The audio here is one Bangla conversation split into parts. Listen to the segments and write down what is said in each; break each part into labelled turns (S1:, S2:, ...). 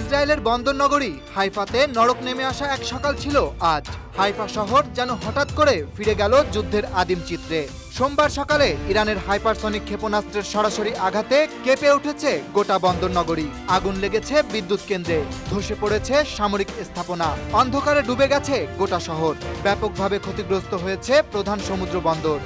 S1: ইসরায়েলের বন্দর নগরী হাইফাতে নরক নেমে আসা এক সকাল ছিল আজ। হাইফা শহর যেন হঠাৎ করে ফিরে গেল যুদ্ধের আদিম চিত্রে। সোমবার সকালে ইরানের হাইপারসনিক ক্ষেপণাস্ত্রের সরাসরি আঘাতে কেঁপে উঠেছে গোটা বন্দর নগরী আগুন লেগেছে বিদ্যুৎ কেন্দ্রে, ধসে পড়েছে সামরিক স্থাপনা। অন্ধকারে ডুবে গেছে গোটা শহর। ব্যাপকভাবে ক্ষতিগ্রস্ত হয়েছে প্রধান সমুদ্র বন্দর।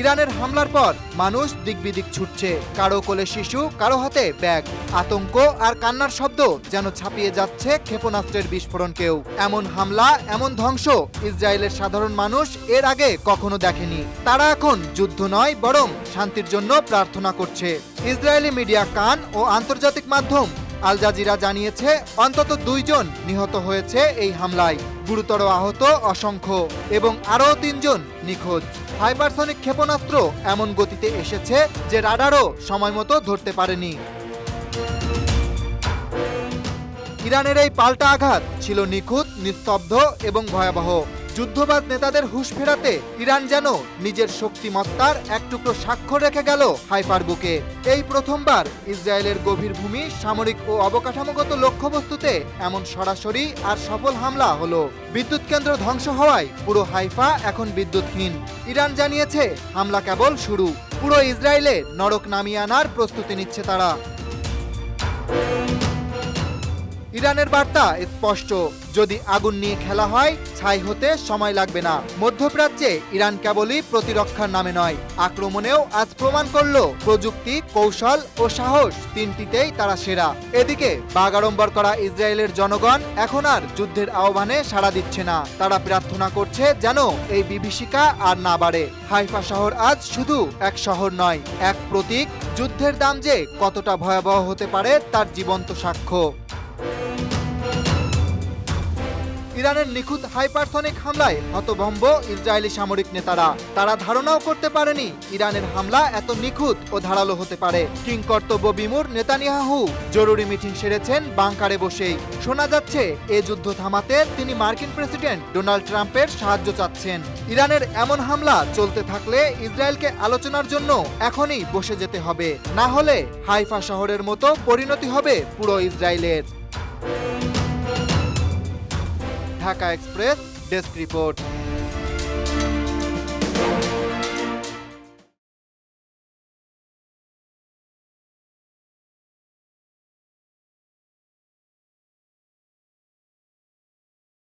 S1: ইরানের হামলার পর মানুষ দিকবিদিক ছুটছে। কারও কোলে শিশু, কারও হাতে ব্যাগ। আতঙ্ক আর কান্নার শব্দ যেন ছাপিয়ে যাচ্ছে ক্ষেপণাস্ত্রের বিস্ফোরণকেও এমন হামলা, এমন ধ্বংস ইসরায়েলের সাধারণ মানুষ এর আগে কখনো দেখেনি। তারা এখন যুদ্ধ নয়, বরং শান্তির জন্য প্রার্থনা করছে। ইসরায়েলি মিডিয়া কান ও আন্তর্জাতিক মাধ্যম আল জাজিরা জানিয়েছে, অন্তত দুইজন নিহত হয়েছে এই হামলায়। গুরুতর আহত অসংখ্য এবং আরও তিনজন নিখোঁজ। হাইপারসনিক ক্ষেপণাস্ত্র এমন গতিতে এসেছে যে রাডারও সময় মতো ধরতে পারেনি। ইরানের এই পাল্টা আঘাত ছিল নিখুঁত, নিস্তব্ধ এবং ভয়াবহ। যুদ্ধবাজ নেতাদের হুশ ফেরাতে ইরান যেন নিজের শক্তিমত্তার এক টুকরো স্বাক্ষর রেখে গেল হাইপার বুকে এই প্রথমবার ইসরায়েলের গভীর ভূমি, সামরিক ও অবকাঠামোগত লক্ষ্যবস্তুতে এমন সরাসরি আর সফল হামলা হলো। বিদ্যুৎ কেন্দ্র ধ্বংস হওয়ায় পুরো হাইফা এখন বিদ্যুৎহীন। ইরান জানিয়েছে, হামলা কেবল শুরু। পুরো ইসরায়েলে নরক নামিয়ে আনার প্রস্তুতি নিচ্ছে তারা। ইরানের বার্তা স্পষ্ট। যদি আগুন নিয়ে খেলা হয়, ছাই হতে সময় লাগবে না। মধ্যপ্রাচ্যে ইরান কেবলই প্রতিরক্ষার নামে নয়। আক্রমণেও আজ প্রমাণ করল প্রযুক্তি, কৌশল ও সাহস তিনটিতেই তারা সেরা। এদিকে বাগাড়ম্বর করা ইসরায়েলের জনগণ এখন আর যুদ্ধের আহ্বানে সাড়া দিচ্ছে না। তারা প্রার্থনা করছে যেন এই বিভীষিকা আর না বাড়ে। হাইফা শহর আজ শুধু এক শহর নয়, এক প্রতীক। যুদ্ধের দাম যে কতটা ভয়াবহ হতে পারে তার জীবন্ত সাক্ষ্য। ইরানের নিখুঁত হাইপারসনিক হামলায় হতভম্ব ইসরায়েলি সামরিক নেতারা। তারা ধারণাও করতে পারেনি ইরানের হামলা এত নিখুঁত ও ধারালো হতে পারে। কিং কর্তব্য বিমুর নেতানিয়াহু জরুরি মিটিং সেরেছেন বাংকারে বসেই। শোনা যাচ্ছে, এ যুদ্ধ থামাতে তিনি মার্কিন প্রেসিডেন্ট ডোনাল্ড ট্রাম্পের সাহায্য চাচ্ছেন। ইরানের এমন হামলা চলতে থাকলে ইসরায়েলকে আলোচনার জন্য এখনই বসে যেতে হবে। না হলে হাইফা শহরের মতো পরিণতি হবে পুরো ইসরায়েলের। Dhaka Express desk report.